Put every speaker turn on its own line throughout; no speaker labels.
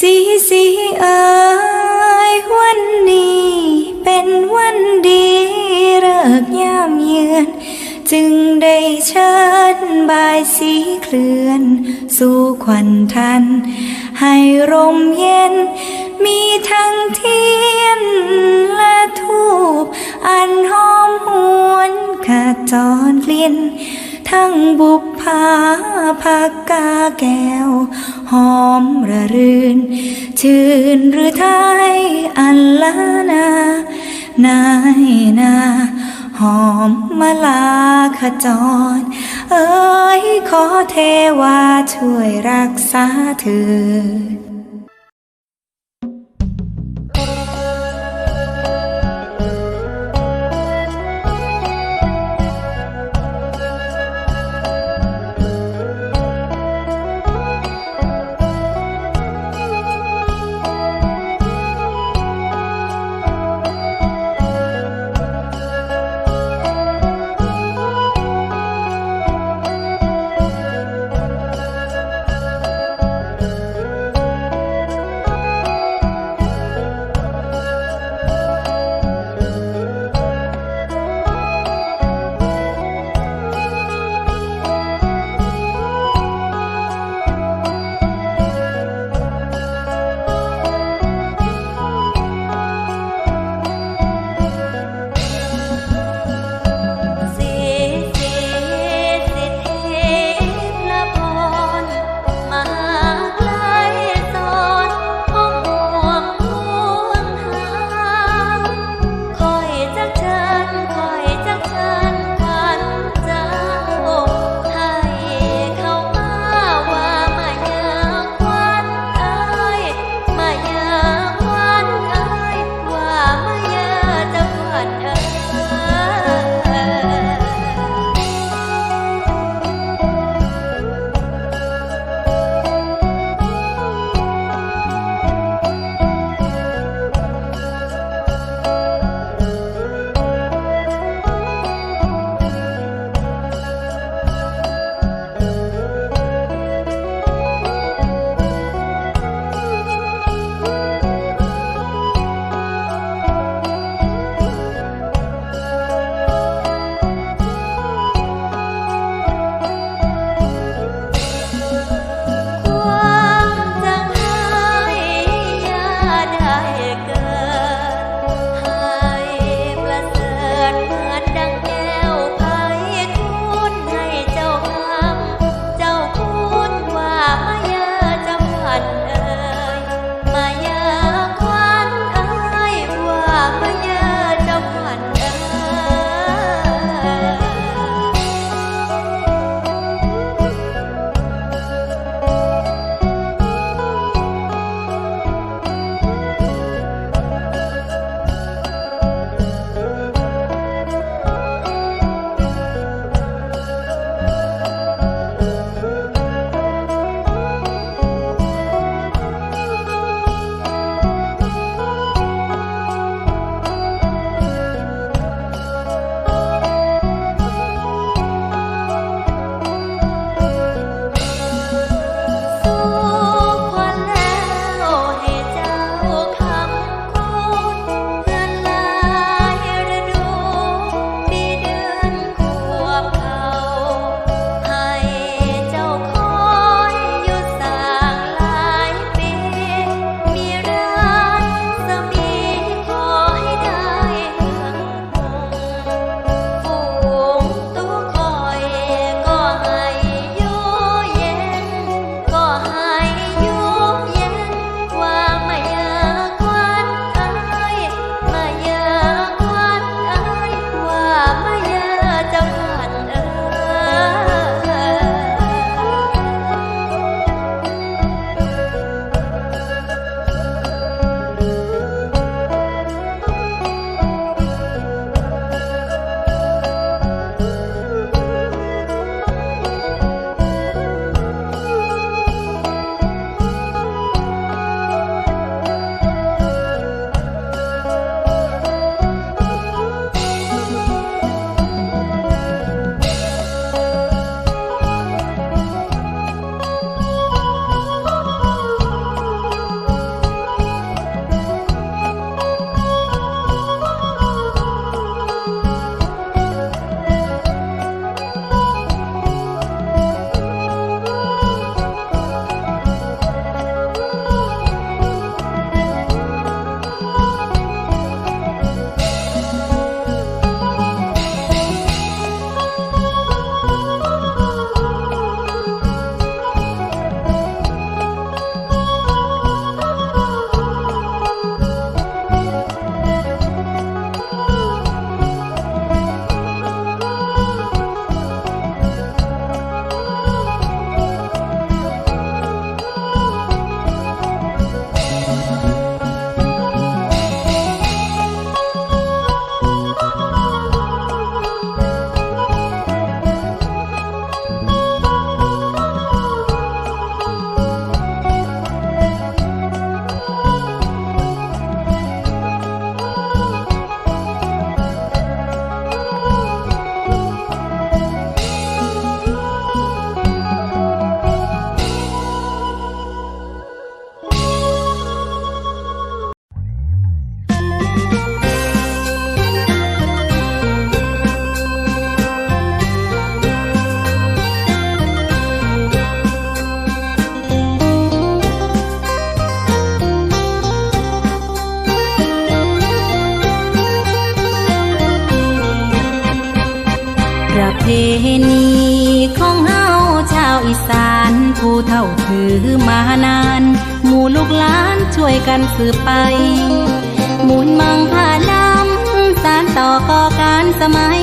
สีสีเอ๋ยวันนี้ เป็นวันดีเลิกยามเยือน จึงได้เชิญบายสีเคลื่อน สู่ขวัญทัน ให้ร่มเย็น มีทั้งเทียนและทูบอันหอมหวนขจรกลิ่น ทั้งบุพภาพักกาแก้ว หอมระรื่น ชื่นหรือไทยอันลานานายนาหอมมาลาขจร เอ้ยขอเทวาช่วยรักษาเธอ
ช่วยกันสืบไปมูลมังหาน้ำสารต่อก่อการสมัย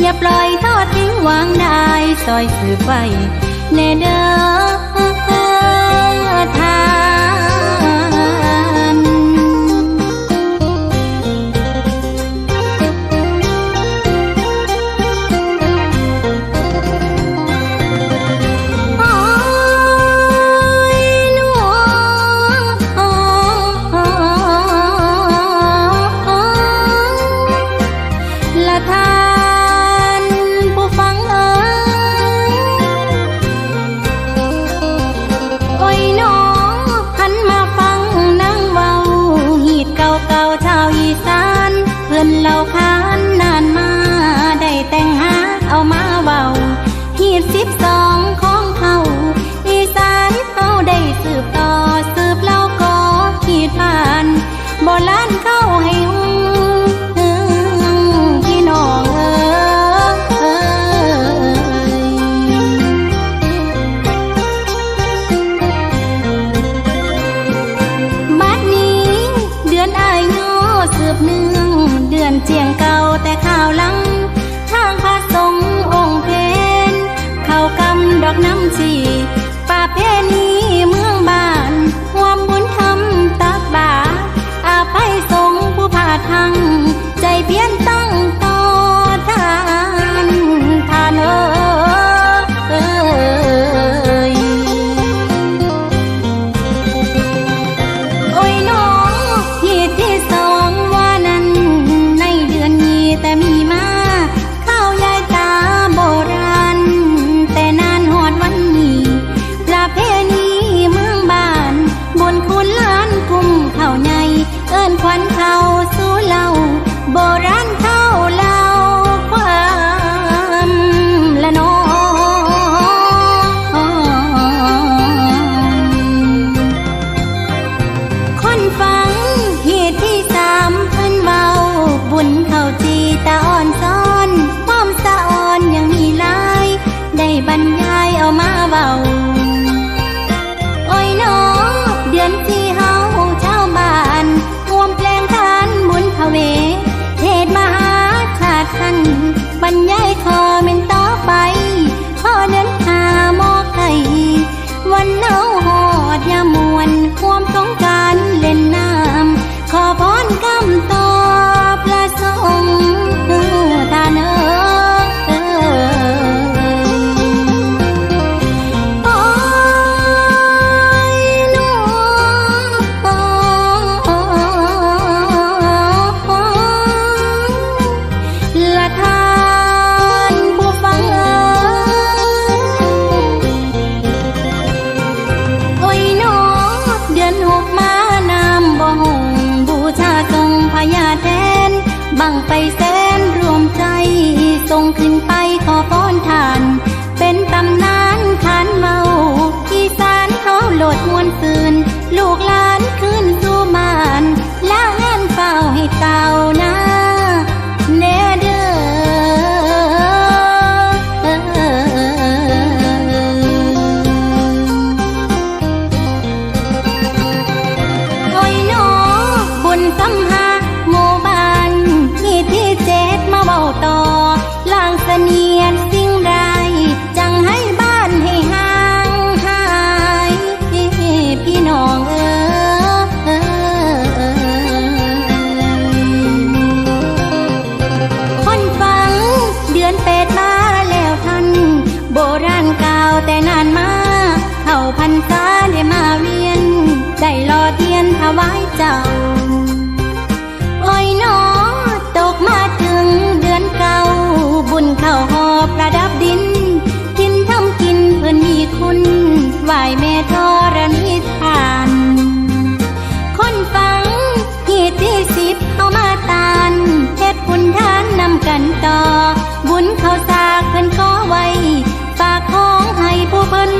อย่าปล่อยทอดทิ้งวางได้ซอยสืบไปแน่เด้อ อกน้ำจีป่าเพนี ญาแทนบังไปแสนรวมใจส่งขึ้นไป สิบเอามาตานเทศบุญทานนำกันต่อ บุญเขาสากเพิ่นขอไว้ ฝากของให้ผู้เพิ่น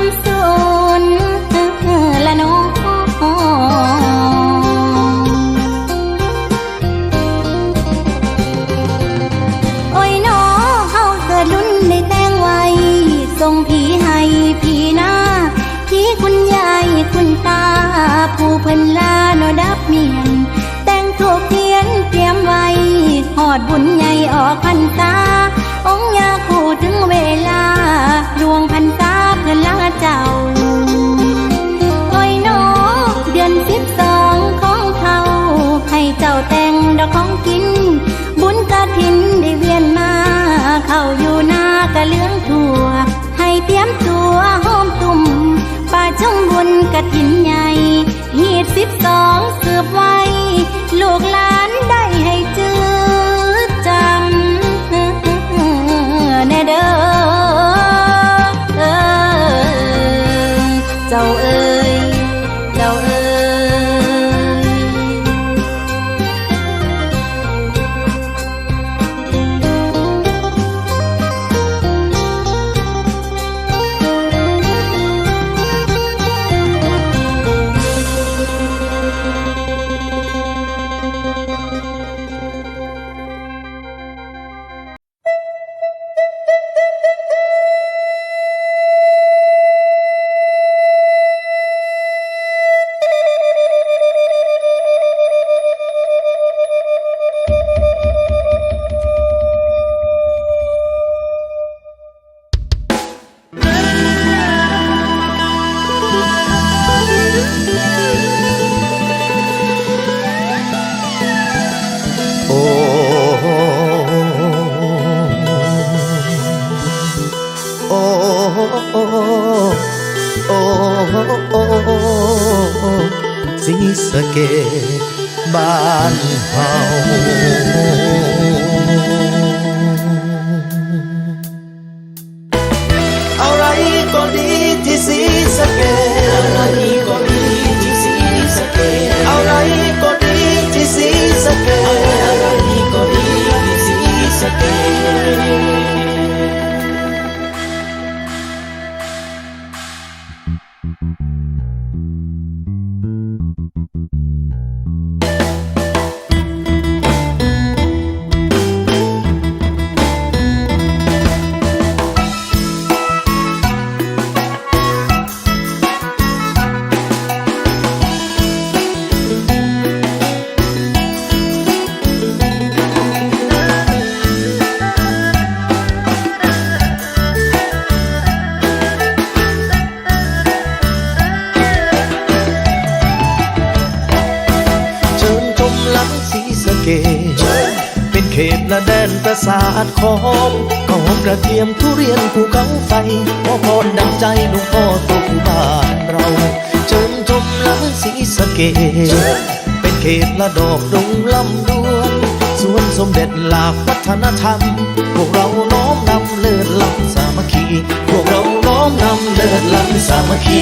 ละแดน
ประสาทของก็หอมกระเทียมทุเรียนภูเขาไฟขอพรดังใจหลวงพ่อตุกบ้านเราเชิญชมลังสีสะเกตเป็นเขตละดอกดงลำดวนสวนสมเด็จหลากวัฒนธรรม พวกเราน้อมนำเลิศล้ำสามัคคี พวกเราน้อมนำเลิศล้ำสามัคคี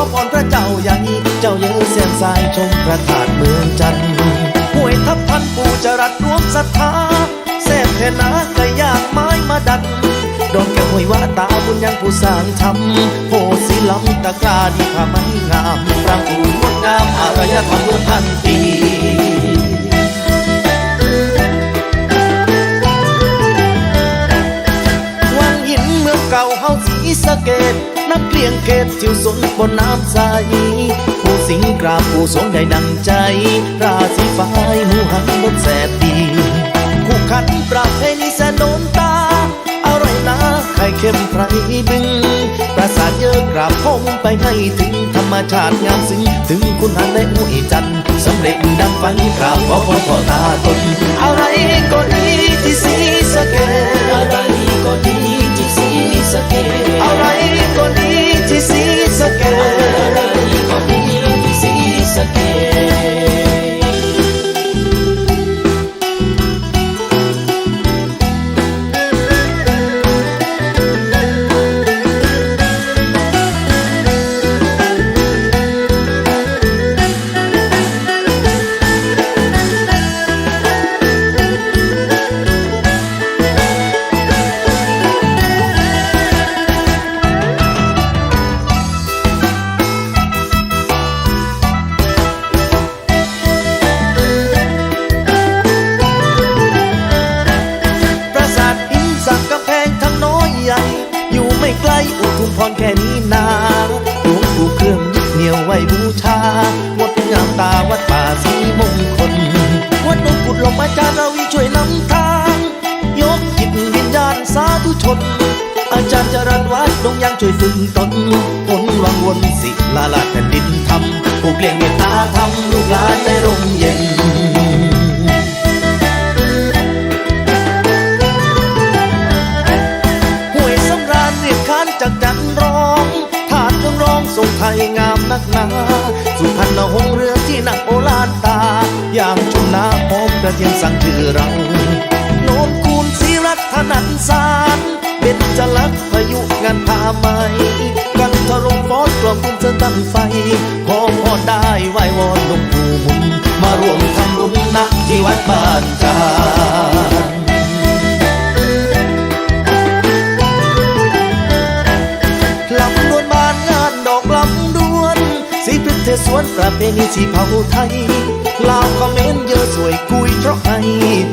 อพรพระเจ้าใหญ่เจ้าเยอเสียนสายชมพระธาตุเมืองจันทร์ห้วยทับพันปูจรัดรวมศรัทธาแซ่บแทนาก่ย่างไม้มาดันดอนแก้วห้วยว่าตาบุญยังผู้สร้างทำโพสีลำตะกร้าดีผ้าไม้งามพระผู้งดงามอารยธรรมเมื่อพันปีวังหินเมืองเก่าเฮาสีสะเกต นักเกลียงเกตจิวสนบนน้ำใส ผู้สิงกราบผู้สงได้ดังใจ ราศีฟ้ายหูหันบนแสบดีคู่ขันประเพณีแสนโดนตาอร่อยนะไข่เค็มไพรบึง ประสาทเยอะกราบพงไปให้ถึงธรรมชาติงามซึ้งถึงคุณหันและอุยจันสำเร็จดังฝันกราบขอพรพ่อตาตนอะไรก็ดีที่สีสะเกดอะไรก็ดี ก็ดีที่สีสะเกดอะไรก็ดีที่สีสะเกด ชา วัดงามตาวัดป่าสีมงคล วัดนกุดลงมอาจารย์ราวีช่วยนำทาง ยกจิตวิญญาณสาธุชน อาจารย์จรันวัดดงยางช่วยฝึกตนผลวังวนสิลาลาแผ่นดินทำผูกเลี้ยงเมตตาทำลูกหลานใจร่มเย็นาสุพรรณหงเรือที่นักโอลานตาอย่างชุนนาหอมกระเทียมสั่งชื่อเราโนนคูณศรีรัตนันสารเป็นจลักพายุงานผ้าไหมกันทรงฟอสกลอมคุณเธอตั้งไฟ ขอพรได้ไหว้วอนหลวงปู่มุนมารวมทำบุญนักที่วัดบ้านจ สวนประเพณีสีเผาไทยลาวคอมเมนต์เยอะสวยกุยเพราะไห้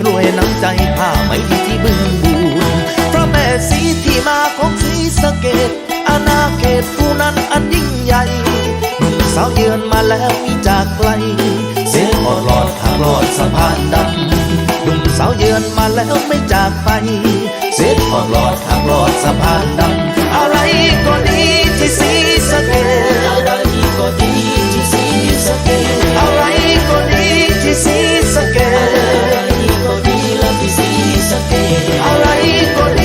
รวยน้ำใจผ้าไม่ดีที่บึงบูนพระแม่สีที่มาของสีสะเกตอาณาเขตผู้นั้นอันยิ่งใหญ่หนุ่มสาวเยือนมาแล้วมีจากไกล เสียงออดหลอดทางลอดสะพานดำหนุ่มสาวเยือนมาแล้วไม่จากไป เสียงออดหลอดทางลอดสะพานดำอะไรก็ดีที่สีสะเกด ดีที่สีสเกตอะไรก็ดีแล้วที่สีสเกตอะไรก็ดี